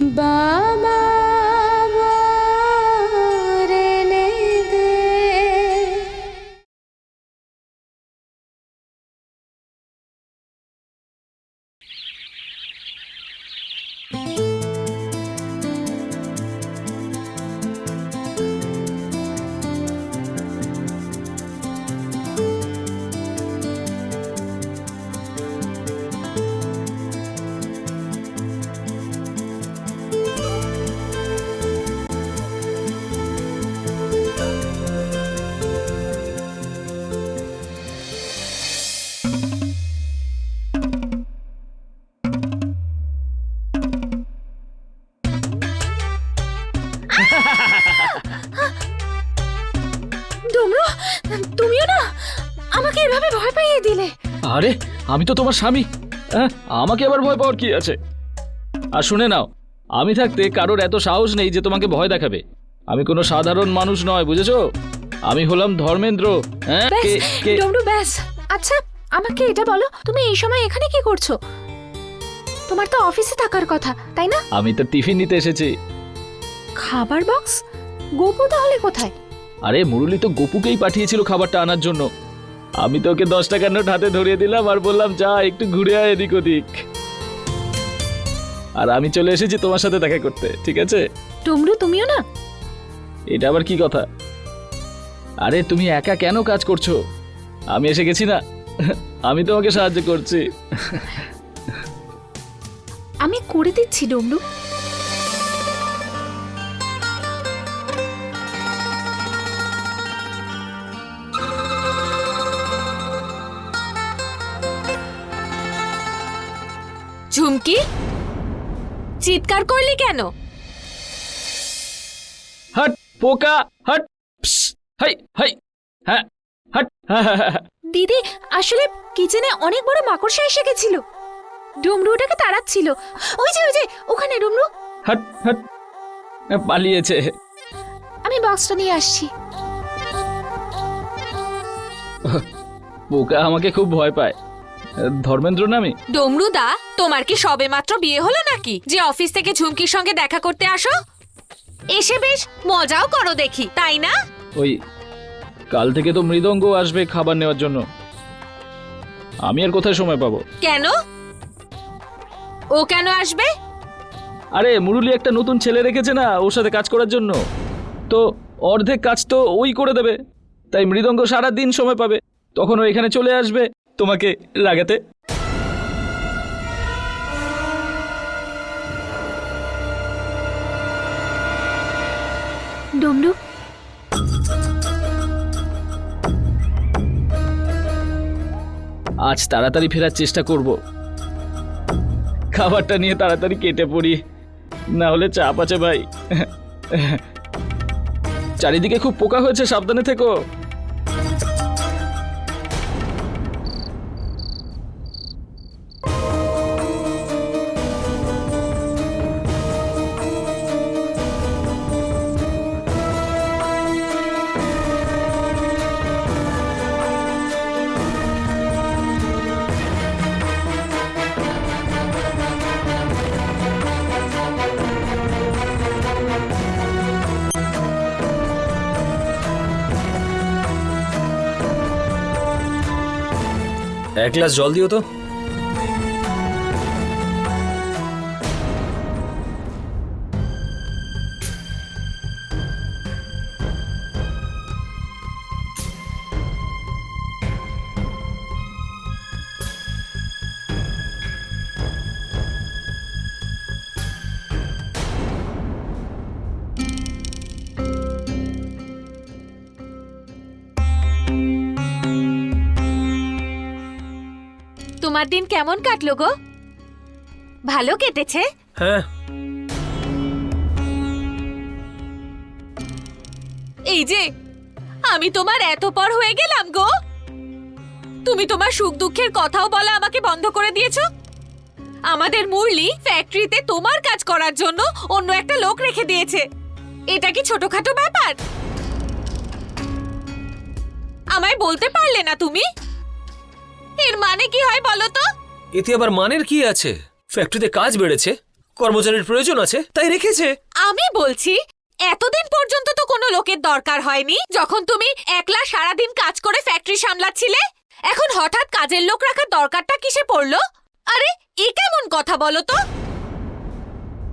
বাবা আরে আমি তো তোমার স্বামী। হ্যাঁ আমাকে আবার ভয় পাওয়ার কি আছে? আর শুনে নাও আমি থাকতে কারোর এত সাহস নেই যে তোমাকে ভয় দেখাবে। আমি কোনো সাধারণ মানুষ নয় বুঝেছ? আমি হলাম ধর্মেন্দ্র। হ্যাঁ কে- কে- ডমরু ব্যাস। আচ্ছা আমাকে এটা বলো তুমি এই সময় এখানে কি করছ? তোমার তো অফিসে থাকার কথা তাই না? আমি তো টিফিন নিতে এসেছি। খাবার বক্স? গোপু তাহলে কোথায়? আরে মুরলি তো গপুকেই পাঠিয়েছিল খাবারটা আনার জন্য। আমি তো ওকে দশ টাকার নোট হাতে ধরিয়ে দিলাম আর বললাম যা একটু ঘুরে আয় এদিক ওদিক। আর আমি চলে এসেছি তোমার সাথে দেখা করতে ঠিক আছে? ডমরু তুমিও না? এটা আবার কি কথা? আরে তুমি একা কেন কাজ করছ? আমি এসে গেছি না। আমি তোমাকে সাহায্য করছি। আমি করে দিচ্ছি ডমরু ঝুমকি চিৎকার করলি কেন? হট পোকা হট হাই হাই হ্যাঁ হট হ্যাঁ, হ্যাঁ, হ্যাঁ, দিদি আসলে কিচেনে অনেক বড় মাকড়সা এসে গেছিল। ডমরু ওটাকে তাড়াচ্ছিল। ওই যে ওই যে ওখানে ডমরু। হট হট পালিয়েছে। আমি বক্সটা নিয়ে আসছি। পোকা আমাকে খুব ভয় পায়। ধর্মেন্দ্র নামে? ডমরুদা তোমার কি সবে মাত্র বিয়ে হলো নাকি? যে অফিস থেকে ঝুমকির সঙ্গে দেখা করতে আসো? এসে বেশ মজাও করো দেখি তাই না? ওই কাল থেকে তো মৃদঙ্গ আসবে খাবার নেওয়ার জন্য। আমি আর কোথায় সময় পাবো? কেন? ও কেন আসবে? আরে মুরুলি একটা নতুন ছেলে রেখেছে না ওর সাথে কাজ করার জন্য। তো অর্ধেক কাজ তো ওই করে দেবে। তাই মৃদঙ্গ সারা দিন সময় পাবে। তখন ও এখানে চলে আসবে। তোমাকে লাগাতে। আজ তাড়াতাড়ি ফেরার চেষ্টা করব। খাবারটা নিয়ে তাড়াতাড়ি কেটে পড়ি। না হলে চাপ আছে ভাই। চারিদিকে খুব পোকা হয়েছে সাবধানে থেকো। এক গ্লাস জল দিও তো। তোমার দিন কেমন কাটলো গো? ভালো কেটেছে? হ্যাঁ। এই যে আমি তোমার এত পর হয়ে গেলাম গো। তুমি তোমার সুখ দুঃখের কথাও বলা আমাকে বন্ধ করে দিয়েছ? আমাদের মুরলি ফ্যাক্টরিতে তোমার কাজ করার জন্য অন্য একটা লোক রেখে দিয়েছে। এটা কি ছোটখাটো ব্যাপার? আমায় বলতে পারলে না তুমি? এর মানে কি হয় বলো তো? এতে আবার মানের কি আছে? ফ্যাক্টরিতে কাজ বেড়েছে কর্মচারীর প্রয়োজন আছে তাই রেখেছে। আমি বলছি এতদিন পর্যন্ত তো কোনো লোকের দরকার হয়নি যখন তুমি একলা সারাদিন কাজ করে ফ্যাক্টরি সামলাচ্ছিলে? এখন হঠাৎ কাজের লোক রাখার দরকারটা কিসে পড়ল? আরে এ কেমন কথা বলো তো?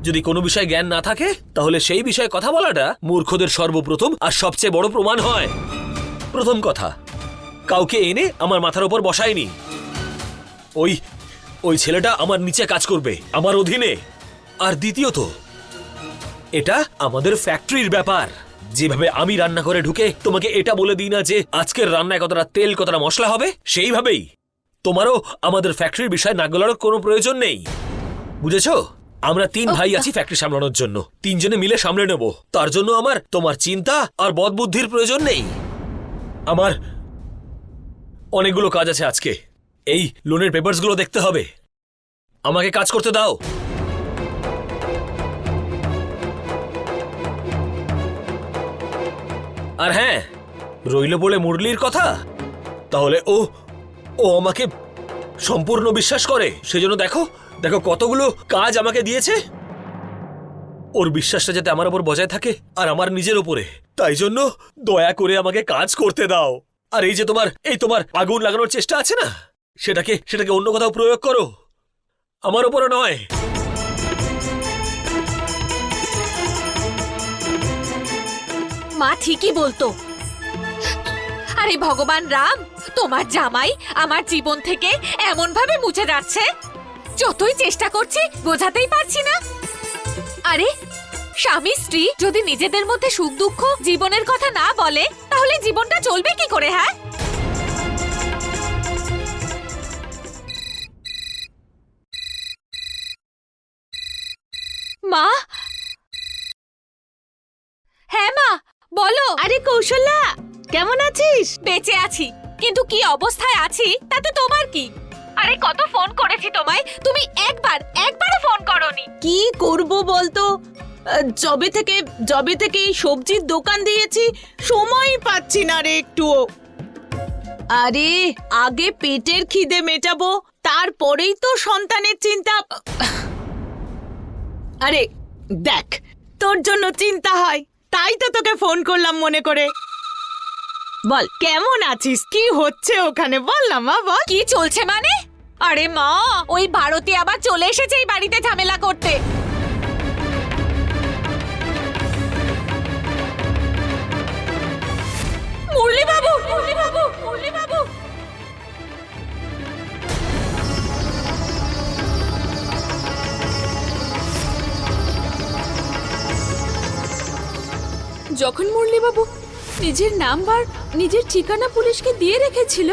যদি কোনো বিষয়ে জ্ঞান না থাকে তাহলে সেই বিষয়ে কথা বলাটা মূর্খদের সর্বপ্রথম আর সবচেয়ে বড় প্রমাণ হয়। প্রথম কথা কাউকে এনে আমার মাথার ওপর বসায়নি। ওই ওই ছেলেটা আমার নিচে কাজ করবে আমার অধীনে। আর দ্বিতীয়ত এটা আমাদের ফ্যাক্টরির ব্যাপার। যেভাবে আমি রান্না করে ঢুকে তোমাকে এটা বলে দিই না যে আজকের রান্নায় কতটা তেল কতটা মশলা হবে সেইভাবেই। তোমারও আমাদের ফ্যাক্টরির বিষয়ে নাক কোনো প্রয়োজন নেই। বুঝেছ? আমরা তিন ভাই আছি ফ্যাক্টরি সামলানোর জন্য। তিনজনে মিলে সামলে নেব। তার জন্য আমার তোমার চিন্তা আর বদবুদ্ধির প্রয়োজন নেই। আমার অনেকগুলো কাজ আছে আজকে। এই লোনের পেপারসগুলো দেখতে হবে। আমাকে কাজ করতে দাও। আর হ্যাঁ রইল বলে মুরলির কথা? তাহলে ও ও আমাকে সম্পূর্ণ বিশ্বাস করে। সেজন্য দেখো দেখো কতগুলো কাজ আমাকে দিয়েছে। ওর বিশ্বাসটা যাতে আমার ওপর বজায় থাকে আর আমার নিজের ওপরে তাই জন্য দয়া করে আমাকে কাজ করতে দাও। আর এই যে তোমার, এই তোমার আগুন লাগানোর চেষ্টা আছে না? সেটাকে সেটাকে অন্য কোথাও প্রয়োগ করো। আমার ওপরে নয়। মা ঠিকই বলতো। আরে ভগবান রাম, তোমার জামাই আমার জীবন থেকে এমন ভাবে মুছে যাচ্ছে। যতই চেষ্টা করছি, বোঝাতেই পারছি না। আরে স্বামী স্ত্রী যদি নিজেদের মধ্যে সুখ দুঃখ জীবনের কথা না বলে তাহলে জীবনটা চলবে কি করে হ্যাঁ? মা! হ্যাঁ মা বলো। আরে কৌশল্যা কেমন আছিস? বেঁচে আছি কিন্তু কি অবস্থায় আছি তাতে তোমার কি? আরে কত ফোন করেছি তোমায় তুমি একবার একবারও ফোন করনি। কি করব বলতো? জবে থেকে জবে থেকে এই সবজির দোকান দিয়েছি, সময়ই পাচ্ছি না রে একটুও। আরে, আগে পেটের খিদে মেটাবো, তারপরেই তো সন্তানের চিন্তা। আরে, দেখ, তোর জন্য চিন্তা হয়, তাই তো তোকে ফোন করলাম মনে করে। বল, কেমন আছিস? কি হচ্ছে ওখানে? বল না মা, বল। কি চলছে মানে? আরে মা, ওই ভারতী আবার চলে এসেছে এই বাড়িতে ঝামেলা করতে। বাবু মুরলি বাবু মুরলি বাবু। যখন মুরলিবাবু নিজের নাম্বার, নিজের ঠিকানা পুলিশকে দিয়ে রেখেছিল,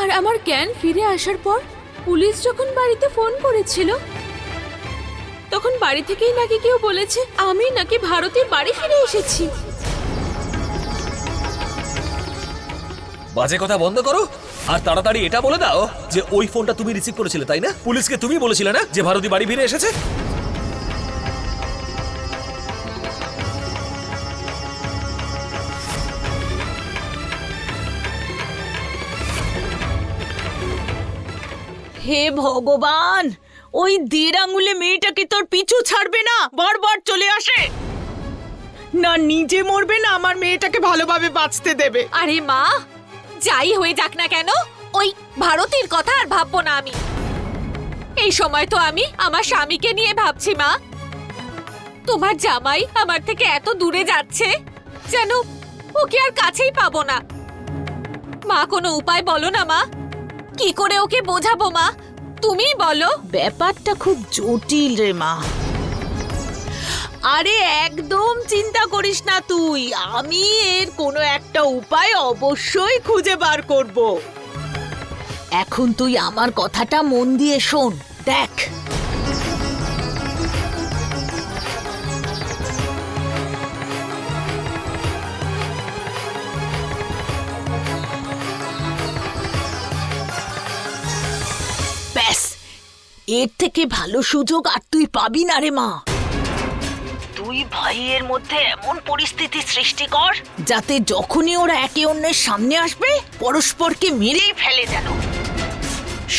আর আমার জ্ঞান ফিরে আসার পর পুলিশ যখন বাড়িতে ফোন করেছিল, তখন বাড়ি থেকেই নাকি কেউ বলেছে, আমি নাকি ভারতের বাড়ি ফিরে এসেছি। বাজে কথা বন্ধ করো। আর তাড়াতাড়ি এটা বলে দাও যে ওই ফোনটা তুমি রিসিভ করেছিলে তাই না? পুলিশকে তুমি বলেছিলে না যে ভারতী বাড়ি ফিরে এসেছে? হে ভগবান ওই দেড় আঙুলে মেয়েটা কি তোর পিছু ছাড়বে না? বারবার চলে আসে। না নিজে মরবে না আমার মেয়েটাকে ভালোভাবে বাঁচতে দেবে। আরে মা যাই হয়ে যাক না কেন, ওই ভারতীর কথা আর ভাববো না আমি। এই সময় তো আমি আমার স্বামীকে নিয়ে ভাবছি, মা। তোমার জামাই আমার থেকে এত দূরে যাচ্ছে যেন ওকে আর কাছেই পাবো না। মা, কোনো উপায় বলো না, মা। কি করে ওকে বোঝাবো, মা? তুমিই বলো। ব্যাপারটা খুব জটিল রে, মা। আরে একদম চিন্তা করিস না তুই, আমি এর কোনো একটা উপায় অবশ্যই খুঁজে বার করব। এখন তুই আমার কথাটা মন দিয়ে শোন, দেখ। ব্যাস, এর থেকে ভালো সুযোগ আর তুই পাবি না রে মা। ভাইয়ের মধ্যে এমন পরিস্থিতি সৃষ্টি কর, যাতে যখনই ওরা একে অন্যের সামনে আসবে, পরস্পরকে মেরেই ফেলে যেন।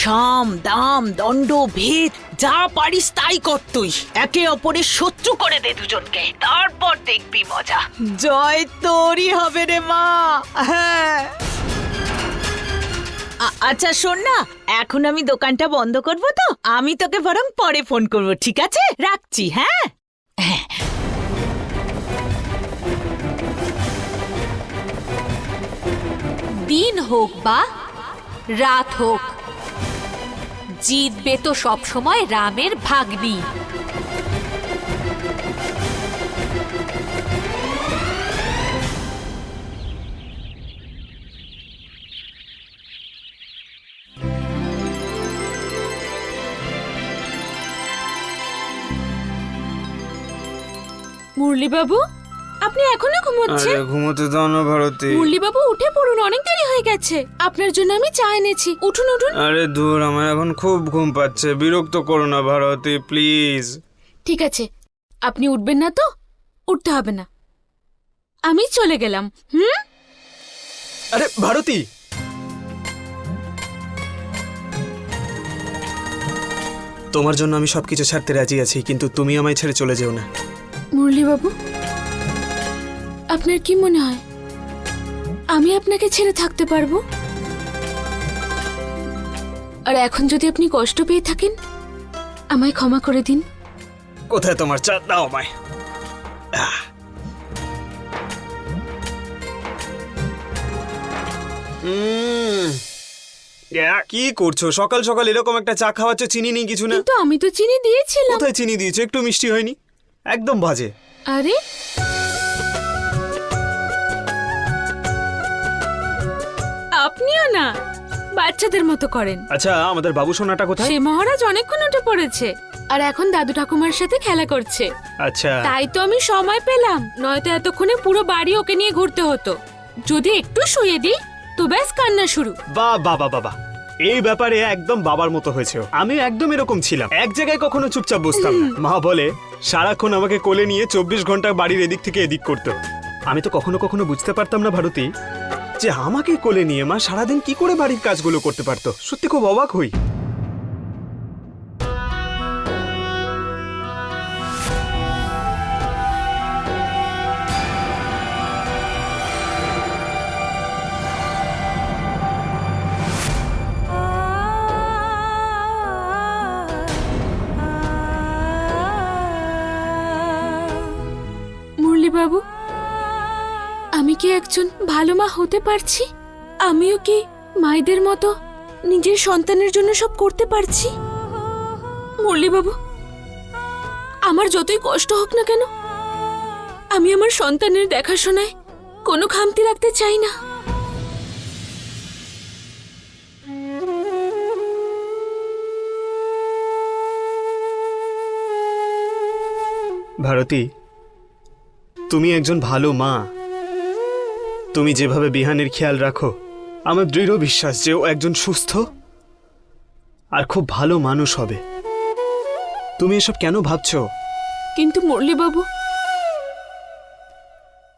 সাম, দাম, দণ্ড, ভেদ, যা পারিস তাই কর তুই। একে অপরের শত্রু করে দে দুজনকে। তারপর দেখবি মজা। জয় তোরই হবে রে মা। হ্যাঁ। আচ্ছা শোন না, এখন আমি দোকানটা বন্ধ করব তো? আমি তোকে বরং পরে ফোন করব, ঠিক আছে? রাখছি হ্যাঁ? দিন হোক বা রাত হোক জিতবে তো সবসময় রামের ভাগ্নি। মুরলি বাবু আপনি এখনও ঘুমোচ্ছেন? আরে ঘুমোতে দাও না ভারতী। মুরলি বাবু উঠে পড়ুন অনেক দেরি হয়ে গেছে। আপনার জন্য আমি চা এনেছি। উঠুন উঠুন। আরে দূর আমার এখন খুব ঘুম পাচ্ছে। বিরক্ত করো না ভারতী প্লিজ। ঠিক আছে। আপনি উঠবেন না তো? উঠতে হবে না। আমি চলে গেলাম হুম? আরে ভারতী! তোমার জন্য আমি সবকিছু ছাড়তে রাজি আছি কিন্তু তুমি আমায় ছেড়ে চলে যেও না। মুরলি বাবু আপনার কি মনে হয়? আমি আপনাকে ছেড়ে থাকতে পারব? আর এখন যদি আপনি কষ্ট পেয়ে থাকেন আমায় ক্ষমা করে দিন। কোথায় তোমার চা দাও আমায়। কি করছ? সকাল সকাল এরকম একটা চা খাওয়াচ্ছ চিনি নেই কিছু না? কিন্তু আমি তো চিনি দিয়েছিলাম। কোথায় চিনি দিয়েছ? একটু মিষ্টি হয়নি? একদম বাজে। আরে আপনিও না। বাচ্চাদের মতো করেন। আচ্ছা আমাদের বাবু সোনাটা কোথায়? সে মহারাজ অনেকক্ষণ উঠে পড়েছে। আর এখন দাদু ঠাকুমার সাথে খেলা করছে। আচ্ছা। তাই তো আমি সময় পেলাম। নয়তো এতক্ষণে পুরো বাড়ি ওকে নিয়ে ঘুরতে হতো। যদি একটু শুয়ে দিই তো ব্যাস কান্না শুরু। বা বাবা বাবা এই ব্যাপারে একদম বাবার মতো হয়েছে। আমি একদম এরকম ছিলাম। এক জায়গায় কখনো চুপচাপ বসতাম না। মা বলে সারাক্ষণ আমাকে কোলে নিয়ে চব্বিশ ঘণ্টা বাড়ির এদিক থেকে এদিক করতো। আমি তো কখনো কখনো বুঝতে পারতাম না ভারতী। যে আমাকে কোলে নিয়ে মা সারাদিন কি করে বাড়ির কাজগুলো করতে পারতো? সত্যি খুব অবাক হই। কি একজন ভালো মা হতে পারছি? আমিও কি মায়েদের মতো নিজের সন্তানের জন্য সব করতে পারছি? মুরলি বাবু আমার যতই কষ্ট হোক না কেন, আমি আমার সন্তানের দেখাশোনায় কোনো খামতি রাখতে চাই না। ভারতী, তুমি একজন ভালো মা। তুমি যেভাবে বিহানের খেয়াল রাখো, আমার দৃঢ় বিশ্বাস যে ও একজন সুস্থ আর খুব ভালো মানুষ হবে। তুমি এসব কেন ভাবছ? কিন্তু মুরলি বাবু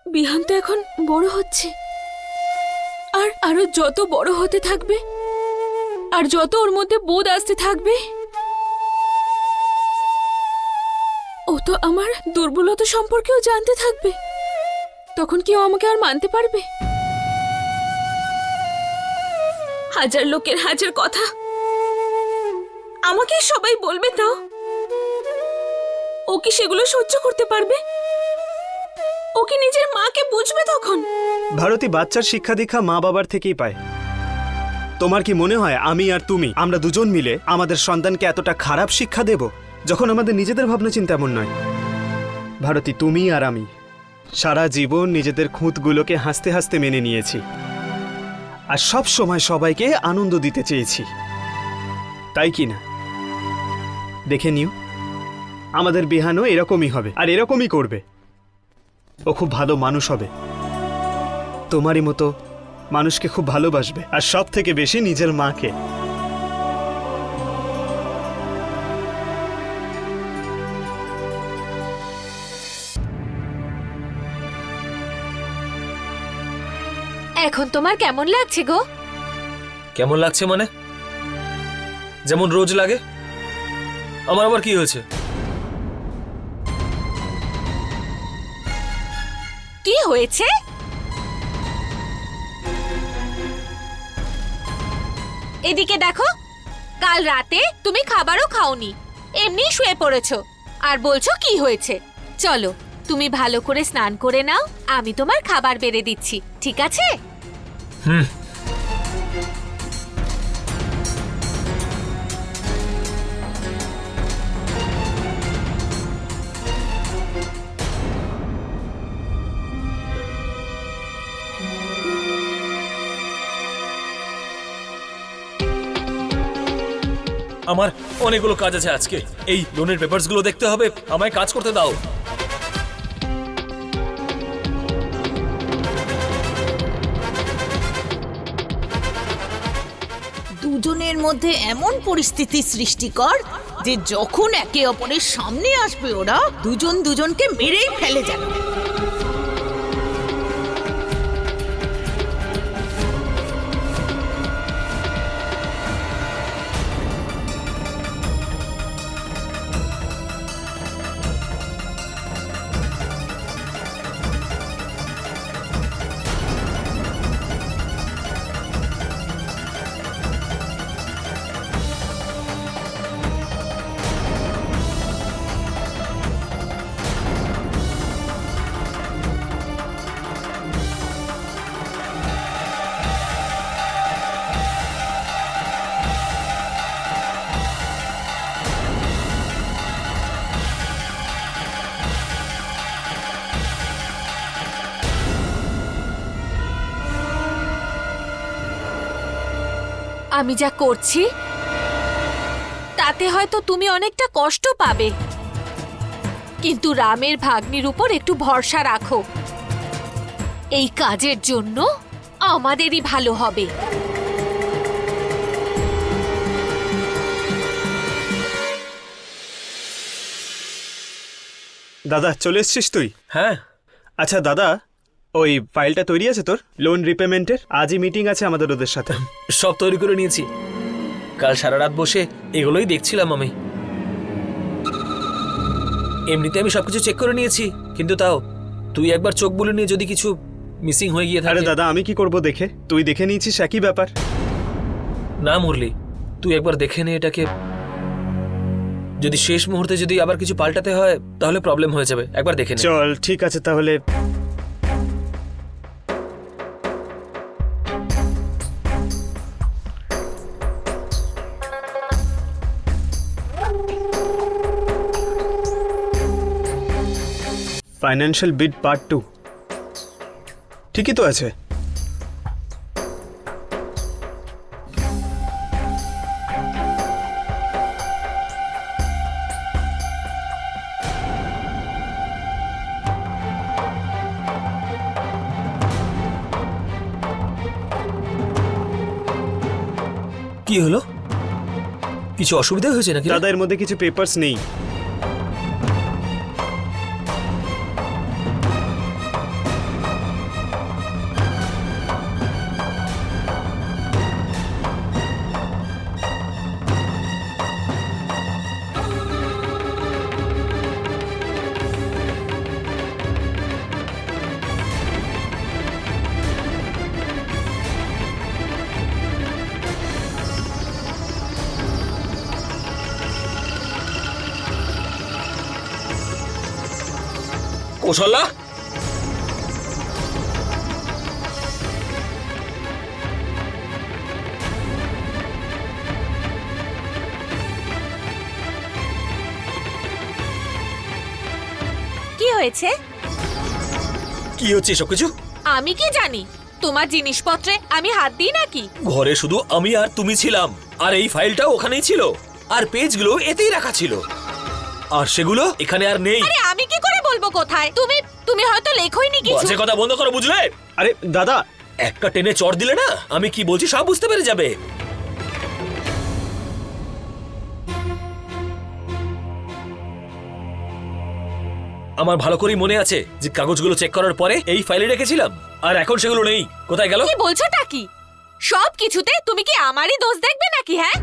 বিহান তো এখন বড় হচ্ছে। আর আরও যত বড় হতে থাকবে, আর যত ওর মধ্যে বোধ আসতে থাকবে, ও তো আমার দুর্বলতা সম্পর্কেও জানতে থাকবে। তখন কি ও আমাকে আর মানতে পারবে? হাজার লোকের হাজার কথা। আমাকে সবাই বলবে তাও ও কি সেগুলো সহ্য করতে পারবে? ও কি নিজের মাকে বুঝবে তখন? ভারতী বাচ্চার শিক্ষা দীক্ষা মা বাবার থেকেই পায়। তোমার কি মনে হয় আমি আর তুমি, আমরা দুজন মিলে আমাদের সন্তানকে এতটা খারাপ শিক্ষা দেব, যখন আমাদের নিজেদের ভাবনা চিন্তা এমন নয়? ভারতী, তুমি আর আমি। সারা জীবন নিজেদের খুঁতগুলোকে হাসতে হাসতে মেনে নিয়েছি। আর সব সময় সবাইকে আনন্দ দিতে চেয়েছি। তাই কি না? দেখে নিও। আমাদের বিহানও এরকমই হবে, আর এরকমই করবে। ও খুব ভালো মানুষ হবে। তোমারই মতো মানুষকে খুব ভালোবাসবে, আর সব থেকে বেশি নিজের মাকে। এখন তোমার কেমন লাগছে গো? কেমন লাগছে মানে? যেমন রোজ লাগে? আমার আবার কি হয়েছে? কি হয়েছে? এদিকে দেখো কাল রাতে তুমি খাবারও খাওনি এমনি শুয়ে পড়েছো। আর বলছো কি হয়েছে? চলো তুমি ভালো করে স্নান করে নাও আমি তোমার খাবার বেড়ে দিচ্ছি ঠিক আছে? আমার অনেকগুলো কাজ আছে আজকে। এই লোনের পেপারসগুলো দেখতে হবে। আমায় কাজ করতে দাও। দুজনের মধ্যে এমন পরিস্থিতি সৃষ্টি কর যে যখন একে অপরের সামনে আসবে ওরা দুজন দুজনকে মেরেই ফেলে যাবে। আমি যা করছি, তাতে হয়তো তুমি অনেকটা কষ্ট পাবে। কিন্তু রামের ভাগ্নির উপর একটু ভরসা রাখো। এই কাজের জন্য আমাদেরই ভালো হবে। দাদা, চলে এসছিস তুই? হ্যাঁ? আচ্ছা দাদা ওই ফাইলটা তৈরি আছে তোর? লোন রিপেমেন্টের আজই মিটিং আছে আমাদের ওদের সাথে। সব তৈরি করে নিয়েছি। কাল সারা রাত বসে এগুলোই দেখছিলাম আমি। এমনিতে আমি সবকিছু চেক করে নিয়েছি কিন্তু তাও তুই একবার চোখ বলে নিয়ে যদি কিছু মিসিং হয়ে গিয়ে আরে থাকে। দাদা আমি কি করব দেখে? তুই দেখে নিয়েছিস একই ব্যাপার। না মুরলি তুই একবার দেখে নে এটাকে। যদি শেষ মুহূর্তে যদি আবার কিছু পাল্টাতে হয় তাহলে প্রবলেম হয়ে যাবে। একবার দেখে নে। চল ঠিক আছে তাহলে। ফাইন্যান্সিয়াল বিড পার্ট টু ঠিকই তো আছে। কি হলো? কিছু অসুবিধা হয়েছে নাকি? দাদা এর মধ্যে কিছু পেপারস নেই। কৌশল্যা কি হয়েছে? কি হচ্ছে এসব কিছু? আমি কি জানি? তোমার জিনিসপত্রে আমি হাত দিই নাকি? ঘরে শুধু আমি আর তুমি ছিলাম আর এই ফাইলটাও ওখানেই ছিল আর পেজগুলো এতেই রাখা ছিল। আর সেগুলো? এখানে আর নেই। আরে আমি কি করে বলব কোথায়? তুমি তুমি হয়তো লেখোইনি কিছু। বাজে কথা বন্ধ করো বুঝলে? আরে দাদা একটা টেনে চড় দিলে না? আমি কি বলছি সব বুঝতে পেরে যাবে। আমার ভালো করেই মনে আছে যে কাগজগুলো চেক করার পরে এই ফাইলে রেখেছিলাম। আর এখন সেগুলো নেই। কোথায় গেল? কি বলছোটা কি? সব কিছুতে তুমি কি আমারই দোষ দেখবে নাকি হ্যাঁ?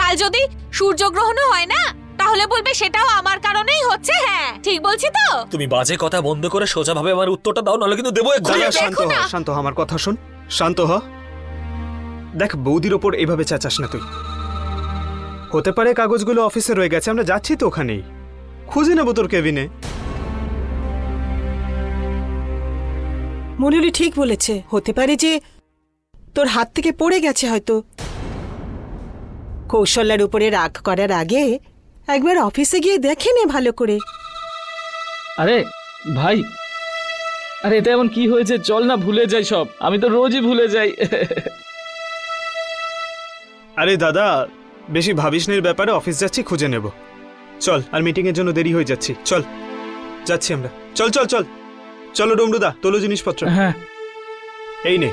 কাল যদি সূর্যগ্রহণও হয় না তাহলে বলবে সেটাও আমার কারণেই হচ্ছে হ্যাঁ। ঠিক বলছি তো? তুমি বাজে কথা বন্ধ করে সোজাভাবে আমার উত্তরটা দাও নাহলে কিন্তু দেবো এক্ষুনি। দাদা দেখো শান্ত হ না। শান্ত হ আমার কথা শোন। শান্ত হ। দেখ বৌদির ওপর এভাবে চেঁচাস না তুই। হতে পারে কাগজগুলো অফিসে রয়ে গেছে আমরা যাচ্ছি তো ওখানেই। খুঁজে নেব তোর কেবিনে। মনুলি ঠিক বলেছে। হতে পারে যে তোর হাত থেকে পড়ে গেছে হয়তো। কৌশল্যার উপরে রাগ করার আগে একবার অফিসে গিয়ে দেখে নে ভালো করে। আরে ভাই আরে এটা এমন কি হয়েছে? চল না ভুলে যাই সব। আমি তো রোজই ভুলে যাই। আরে দাদা বেশি ভাবিস না এর ব্যাপারে? অফিস যাচ্ছি খুঁজে নেব। চল আর মিটিং এর জন্য দেরি হয়ে যাচ্ছি। চল যাচ্ছি আমরা। চল চল চল। চলো ডমরুদা তোলো জিনিসপত্র। হ্যাঁ। এই নে।